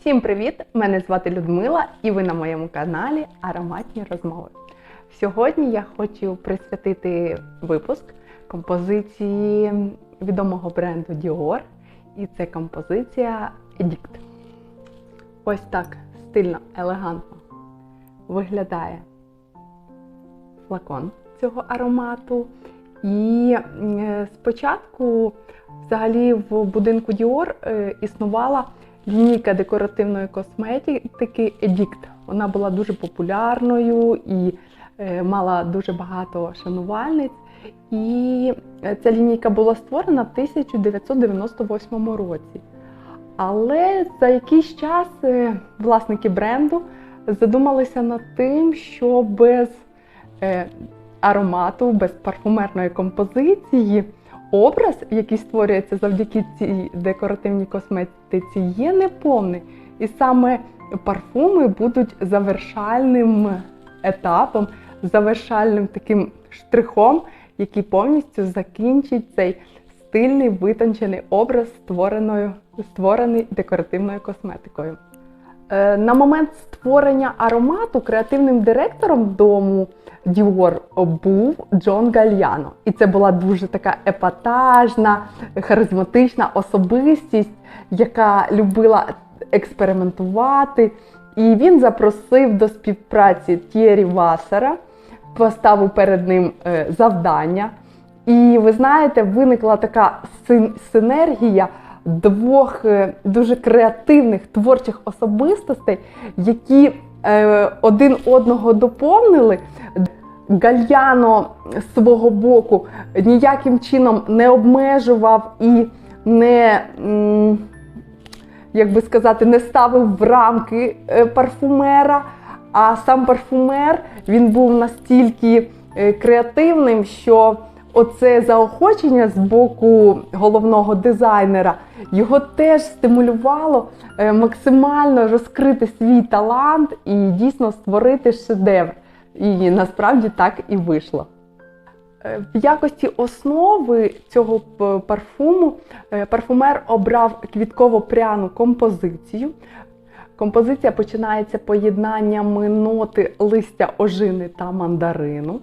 Всім привіт! Мене звати Людмила і ви на моєму каналі Ароматні розмови. Сьогодні я хочу присвятити випуск композиції відомого бренду Dior. І це композиція Edict. Ось так стильно, елегантно виглядає флакон цього аромату. І е, спочатку, взагалі, в будинку Dior е, існувала лінійка декоративної косметики Edict. Вона була дуже популярною і е, мала дуже багато шанувальниць. І е, ця лінійка була створена в 1998 році. Але за якийсь час е, власники бренду задумалися над тим, що без аромату, без парфумерної композиції образ, який створюється завдяки цій декоративній косметиці, є неповний. І саме парфуми будуть завершальним етапом, завершальним таким штрихом, який повністю закінчить цей стильний витончений образ, створений декоративною косметикою. Е, На момент створення аромату креативним директором дому Dior був Джон Гальяно. І це була дуже така епатажна, харизматична особистість, яка любила експериментувати. І він запросив до співпраці Тєрі Васера, поставив перед ним е, завдання. І ви знаєте, виникла така син- синергія двох е, дуже креативних творчих особистостей, які е, один одного доповнили. Гальяно з свого боку ніяким чином не обмежував і не, як би сказати, не ставив в рамки е, парфумера. А сам парфумер він був настільки креативним, що оце заохочення з боку головного дизайнера його теж стимулювало е, максимально розкрити свій талант і дійсно створити шедевр. І насправді так і вийшло. Е, В якості основи цього парфуму е, парфумер обрав квітково-пряну композицію. Композиція починається поєднаннями ноти листя ожини та мандарину.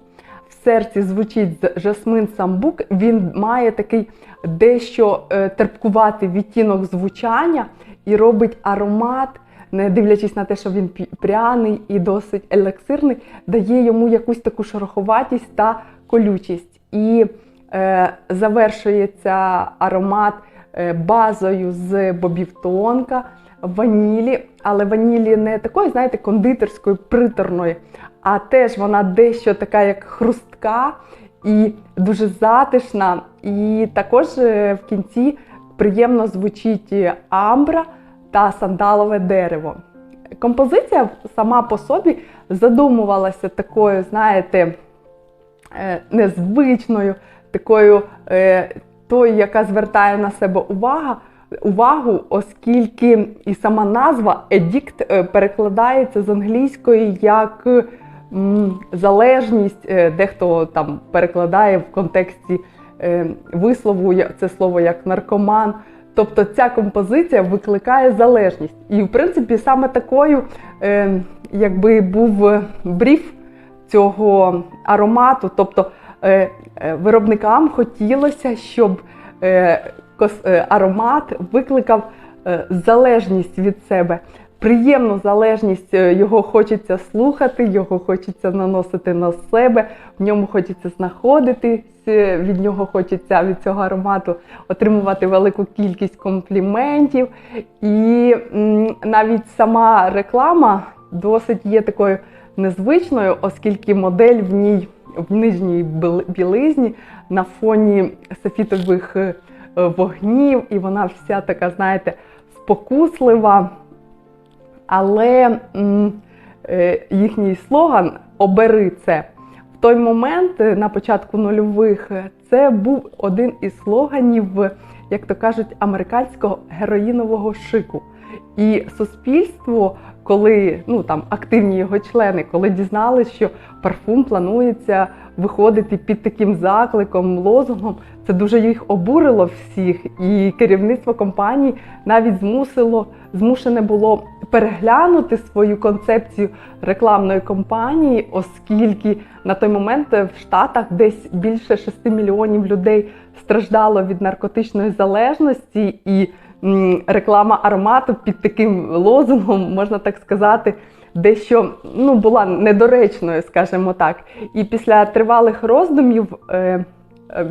В серці звучить жасмин самбук. Він має такий дещо е, терпкуватий відтінок звучання і робить аромат, не дивлячись на те, що він пряний і досить елексирний, дає йому якусь таку шероховатість та колючість. І е, завершується аромат е, базою з бобів тонка, ванілі, але ванілі не такої, знаєте, кондитерської, приторної, а теж вона дещо така, як хрустка і дуже затишна. І також е, в кінці приємно звучить амбра та сандалове дерево. Композиція сама по собі задумувалася такою, знаєте, е, незвичною, такою е, тою, яка звертає на себе увага, увагу, оскільки і сама назва Едікт перекладається з англійської як залежність, е, дехто там перекладає в контексті е, вислову це слово як наркоман. Тобто ця композиція викликає залежність. І, в принципі, саме такою, е, якби був бріф цього аромату. Тобто виробникам хотілося, щоб аромат викликав е, залежність від себе. Приємну залежність е, його хочеться слухати, його хочеться наносити на себе, в ньому хочеться знаходитись, е, від нього хочеться від цього аромату отримувати велику кількість компліментів. І навіть сама реклама досить є такою незвичною, оскільки модель в ній в нижній білизні на фоні софітових е, вогнів, і вона вся така, знаєте, спокуслива. Але е, їхній слоган Обери це. В той момент, е, на початку нульових, е, це був один із слоганів, як то кажуть, американського героїнового шику. І суспільство, коли ну там активні його члени, коли дізналися, що парфум планується виходити під таким закликом, лозунгом, це дуже їх обурило всіх. І керівництво компанії навіть змусило змушене було переглянути свою концепцію рекламної кампанії, оскільки на той момент в Штатах десь більше 6 мільйонів людей страждало від наркотичної залежності і реклама аромату під таким лозунгом, можна так сказати, дещо ну, була недоречною, скажімо так. І після тривалих роздумів е,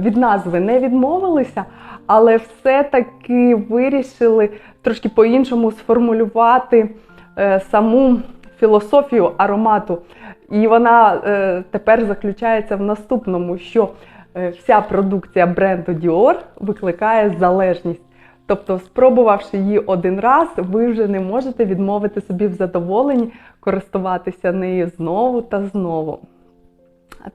від назви не відмовилися, але все-таки вирішили трошки по-іншому сформулювати е, саму філософію аромату. І вона е, тепер заключається в наступному, що вся продукція бренду Dior викликає залежність. Тобто, спробувавши її один раз, ви вже не можете відмовити собі в задоволенні користуватися нею знову та знову.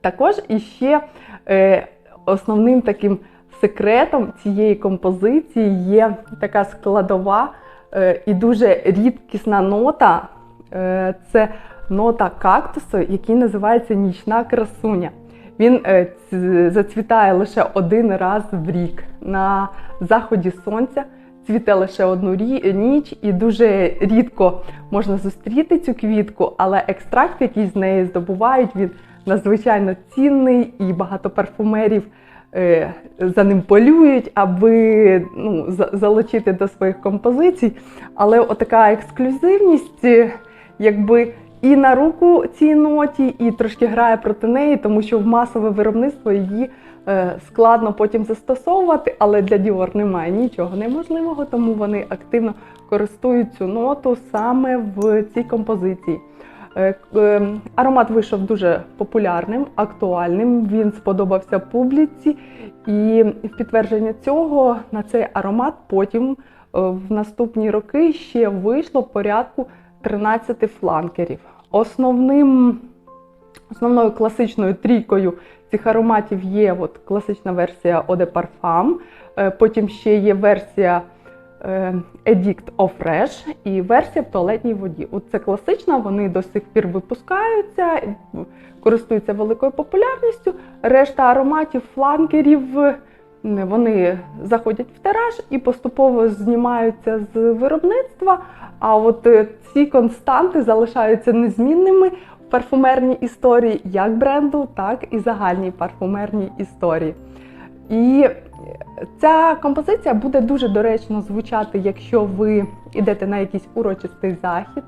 Також іще е, основним таким секретом цієї композиції є така складова е, і дуже рідкісна нота. Е, це нота кактусу, який називається нічна красуня. Він е, зацвітає лише один раз в рік. На заході сонця цвіте лише одну ніч, і дуже рідко можна зустріти цю квітку, але екстракт, який з неї здобувають, він надзвичайно цінний, і багато парфумерів е, за ним полюють, аби ну, залучити до своїх композицій. Але отака ексклюзивність, е, якби і на руку цій ноті, і трошки грає проти неї, тому що в масове виробництво її е, складно потім застосовувати, але для Dior немає нічого неможливого, тому вони активно користують цю ноту саме в цій композиції. Е, е, Аромат вийшов дуже популярним, актуальним. Він сподобався публіці, і в підтвердження цього на цей аромат потім в наступні роки ще вийшло порядку 13 фланкерів. Основним, основною класичною трійкою цих ароматів є от класична версія Eau de Parfum, е, потім ще є версія е, Edict of Fresh і версія в туалетній воді. От це класична, вони до сих пір випускаються, користуються великою популярністю. Решта ароматів, фланкерів, вони заходять в тираж і поступово знімаються з виробництва. А от е, ці константи залишаються незмінними в парфумерній історії як бренду, так і загальній парфумерній історії. І ця композиція буде дуже доречно звучати, якщо ви йдете на якийсь урочистий захід.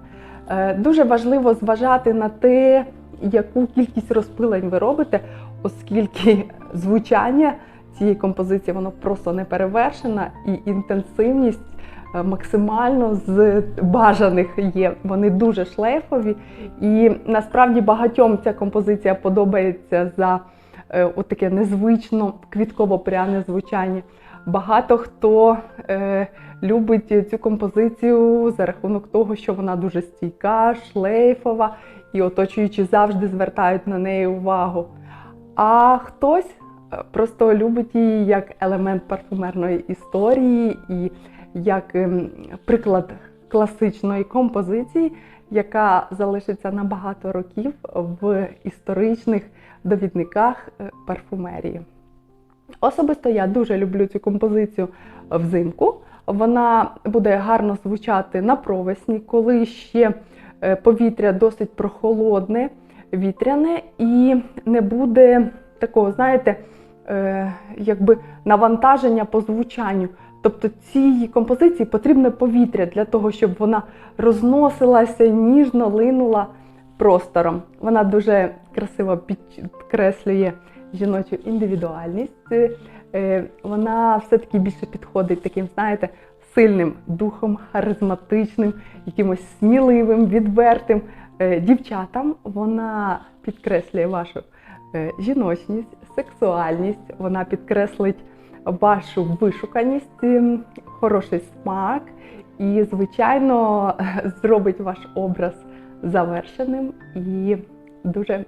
Е, Дуже важливо зважати на те, яку кількість розпилень ви робите, оскільки звучання цієї композиції воно просто не перевершена, і інтенсивність е, максимально з бажаних є. Вони дуже шлейфові. І насправді багатьом ця композиція подобається за е, таке незвично квітково-пряне звучання. Багато хто е, любить цю композицію за рахунок того, що вона дуже стійка, шлейфова, і оточуючі завжди звертають на неї увагу. А хтось просто любить її як елемент парфумерної історії і як ем, приклад класичної композиції, яка залишиться на багато років в історичних довідниках е, парфумерії. Особисто я дуже люблю цю композицію взимку. Вона буде гарно звучати на провесні, коли ще е, повітря досить прохолодне, вітряне, і не буде такого, знаєте, е, якби навантаження по звучанню. Тобто цій композиції потрібне повітря для того, щоб вона розносилася, ніжно линула простором. Вона дуже красиво підкреслює жіночу індивідуальність. Е, Вона все-таки більше підходить таким, знаєте, сильним духом, харизматичним, якимось сміливим, відвертим е, дівчатам. Вона підкреслює вашу е, жіночність, сексуальність, вона підкреслить вашу вишуканість, ем, хороший смак і, звичайно, зробить ваш образ завершеним і дуже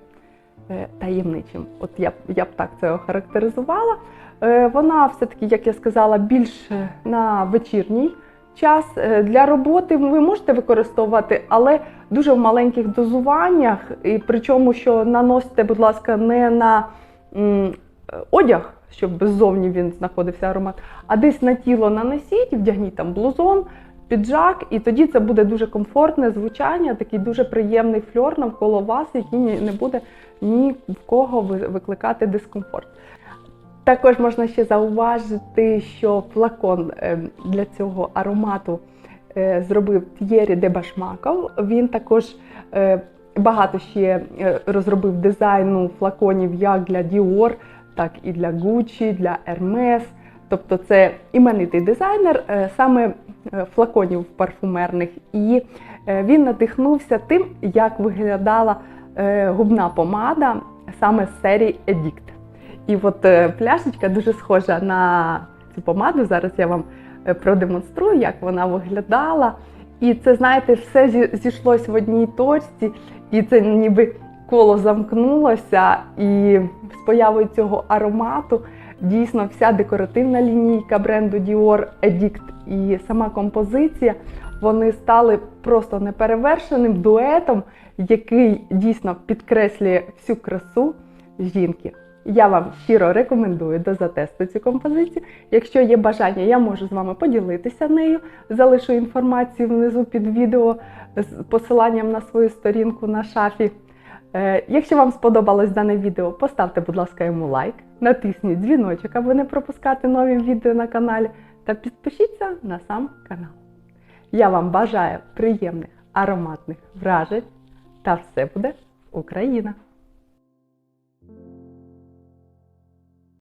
е, таємничим. От я я б так це охарактеризувала. Е, Вона все-таки, як я сказала, більш е, на вечірній час. Е, Для роботи ви можете використовувати, але дуже в маленьких дозуваннях. І причому, що наносите, будь ласка, не на е, одяг, щоб ззовні він знаходився аромат, а десь на тіло нанесіть, вдягніть там блузон, піджак, і тоді це буде дуже комфортне звучання, такий дуже приємний фльор навколо вас, який не буде ні в кого викликати дискомфорт. Також можна ще зауважити, що флакон е, для цього аромату е, зробив Т'єрі де Башмаков. Він також е, багато ще е, розробив дизайну флаконів як для Dior, так і для Gucci, для Hermes. Тобто це іменитий дизайнер е, саме е, флаконів парфумерних. І він надихнувся тим, як виглядала губна помада саме з серії Edict. І от пляшечка дуже схожа на цю помаду. Зараз я вам продемонструю, як вона виглядала. І це, знаєте, все зі- зійшлось в одній точці, і це ніби коло замкнулося. І з появою цього аромату дійсно вся декоративна лінійка бренду Dior Edict і сама композиція вони стали просто неперевершеним дуетом, який дійсно підкреслює всю красу жінки. Я вам щиро рекомендую до затесту цю композицію. Якщо є бажання, я можу з вами поділитися нею. Залишу інформацію внизу під відео з посиланням на свою сторінку на шафі. Е, Якщо вам сподобалось дане відео, поставте, будь ласка, йому лайк, натисніть дзвіночок, аби не пропускати нові відео на каналі, та підпишіться на сам канал. Я вам бажаю приємних ароматних вражень та все буде Україна!